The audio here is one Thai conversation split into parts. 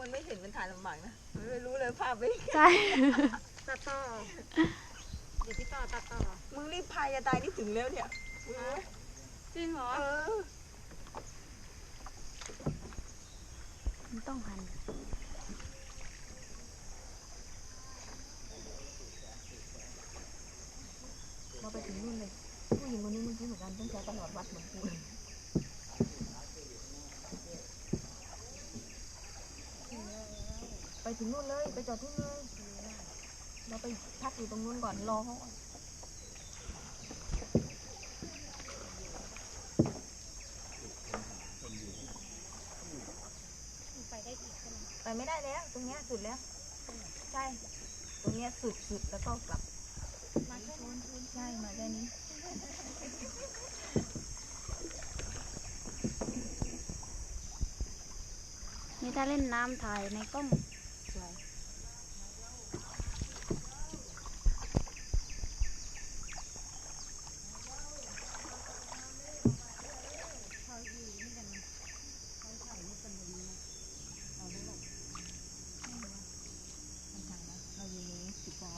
มันไม่เห็นมันถ่ายลำบากนะมันไม่รู้เลยภาพไปใช่ ตัดต่อเดี๋ยวพี่ต่อตัดต่อมึงรีบพายจะตายนี่ถึงแล้วเนี่ยมึงรู้ไหมจริงเหรอเออมันต้องหันเราไปถึงนู่นเลยผู้หญิงคนนี้เมื่อกี้เหมือนกันต้องใช้ตลอดวัดเหมือนกูเลย ไปถึงนู่นเลยไปจอดที่นู่นเลยเราไปพักอยู่ตรงนู้นก่อนรอเขาก่อนไปได้อีกใช่ไหมไปไม่ได้แล้ว ตรงเนี้ยสุดแล้ว ใช่ ตรงเนี้ยสุดสุดแล้วก็กลับ มาแค่นี้ใช่มาแค่นี้นี่ถ้าเล่นน้ำถ่ายในกล้อง สวยเราอยู่นี้จุดของเ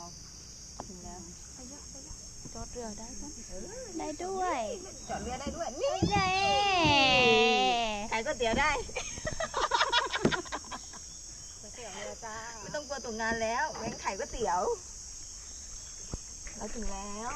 ตกงานแล้วแบงค์ขายก๋วยเตี๋ยว เราถึงแล้ว